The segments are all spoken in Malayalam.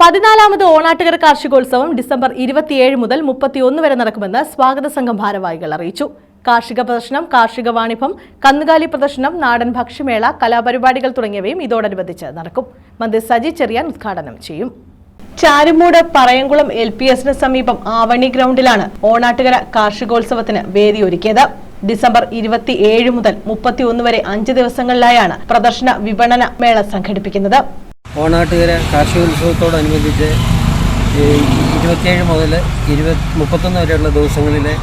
പതിനാലാമത് ഓണാട്ടുകര കാർഷികോത്സവം ഡിസംബർ ഇരുപത്തിയേഴ് മുതൽ മുപ്പത്തിയൊന്ന് വരെ നടക്കുമെന്ന് സ്വാഗത സംഘം ഭാരവാഹികൾ അറിയിച്ചു. കാർഷിക പ്രദർശനം കാർഷിക വാണിഭം കന്നുകാലി പ്രദർശനം നാടൻ ഭക്ഷ്യമേള കലാപരിപാടികൾ തുടങ്ങിയവയും ഇതോടനുബന്ധിച്ച് നടക്കും. മന്ത്രി സജി ചെറിയാൻ ഉദ്ഘാടനം ചെയ്യും. ചാരുമൂട് പറയംകുളം എൽ പി എസിന് സമീപം ആവണി ഗ്രൗണ്ടിലാണ് ഓണാട്ടുകര കാർഷികോത്സവത്തിന് വേദിയൊരുക്കിയത്. ഡിസംബർ ഇരുപത്തിയേഴ് മുതൽ മുപ്പത്തിയൊന്ന് വരെ അഞ്ച് ദിവസങ്ങളിലായാണ് പ്രദർശന വിപണന മേള സംഘടിപ്പിക്കുന്നത്. ഓണാട്ടുകര കാർഷികോത്സവത്തോടനുബന്ധിച്ച് ഇരുപത്തിയേഴ് മുതൽ ഇരുപത് മുപ്പത്തൊന്ന് വരെയുള്ള ദിവസങ്ങളിലെ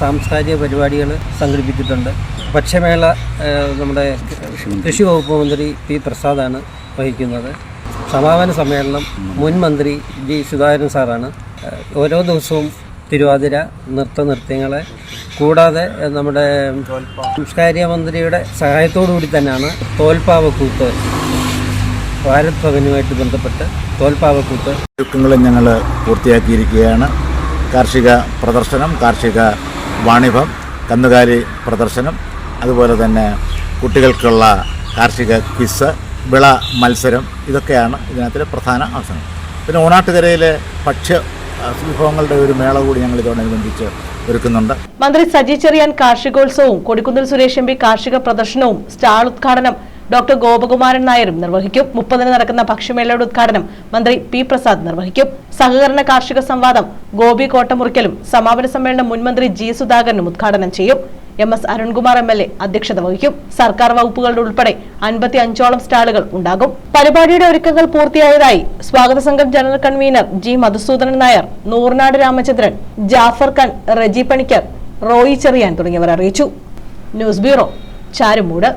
സാംസ്കാരിക പരിപാടികൾ സംഘടിപ്പിച്ചിട്ടുണ്ട്. ഭക്ഷ്യമേള നമ്മുടെ കൃഷി വകുപ്പ് മന്ത്രി പി പ്രസാദാണ് വഹിക്കുന്നത്. സമാപന സമ്മേളനം മുൻ മന്ത്രി ജി സുധാകരൻ സാറാണ്. ഓരോ ദിവസവും തിരുവാതിര നൃത്ത നൃത്യങ്ങളെ കൂടാതെ നമ്മുടെ സാംസ്കാരിക മന്ത്രിയുടെ സഹായത്തോടു കൂടി തന്നെയാണ് തോൽപ്പാവക്കൂത്ത് ഭാരത് ഭവനുമായിട്ട് ബന്ധപ്പെട്ട് തോൽപ്പാവക്കൂത്ത് ഒരുക്കങ്ങളും ഞങ്ങൾ പൂർത്തിയാക്കിയിരിക്കുകയാണ്. കാർഷിക പ്രദർശനം കാർഷിക വാണിഭം കന്നുകാലി പ്രദർശനം അതുപോലെ തന്നെ കുട്ടികൾക്കുള്ള കാർഷിക ക്വിസ് വിള മത്സരം ഇതൊക്കെയാണ് ഇതിനകത്തിലെ പ്രധാന അവസരം പിന്നെ ഓണാട്ടുകരയിലെ ഭക്ഷ്യ വിഭവങ്ങളുടെ ഒരു മേള കൂടി ഞങ്ങൾ ഇതോടനുബന്ധിച്ച് ഒരുക്കുന്നുണ്ട്. മന്ത്രി സജി ചെറിയാൻ കാർഷികോത്സവവും കൊടിക്കുന്നിൽ സുരേഷ് എം കാർഷിക പ്രദർശനവും സ്റ്റാൾ ഉദ്ഘാടനം ഡോക്ടർ ഗോപകുമാരൻ നായരും നിർവഹിക്കും. മുപ്പതിന് നടക്കുന്ന ഭക്ഷ്യമേളയുടെ ഉദ്ഘാടനം മന്ത്രി പി പ്രസാദ് നിർവഹിക്കും. സഹകരണ കാർഷിക സംവാദം ഗോപി കോട്ടമുറിക്കലും സമാപന സമ്മേളനം മുൻമന്ത്രി ജി സുധാകരനും ഉദ്ഘാടനം ചെയ്യും. M S Arunkumar M L A അധ്യക്ഷത വഹിക്കും. സർക്കാർ വകുപ്പുകളുടെ ഉൾപ്പെടെ അൻപത്തി അഞ്ചോളം സ്റ്റാളുകൾ ഉണ്ടാകും. പരിപാടിയുടെ ഒരുക്കങ്ങൾ പൂർത്തിയായതായി സ്വാഗത സംഘം general convener G Madhusoodanan Nair Nooranad Ramachandran Jafar Khan Reji Panicker Roy Cherian തുടങ്ങിയവർ അറിയിച്ചു. News bureau Charummood.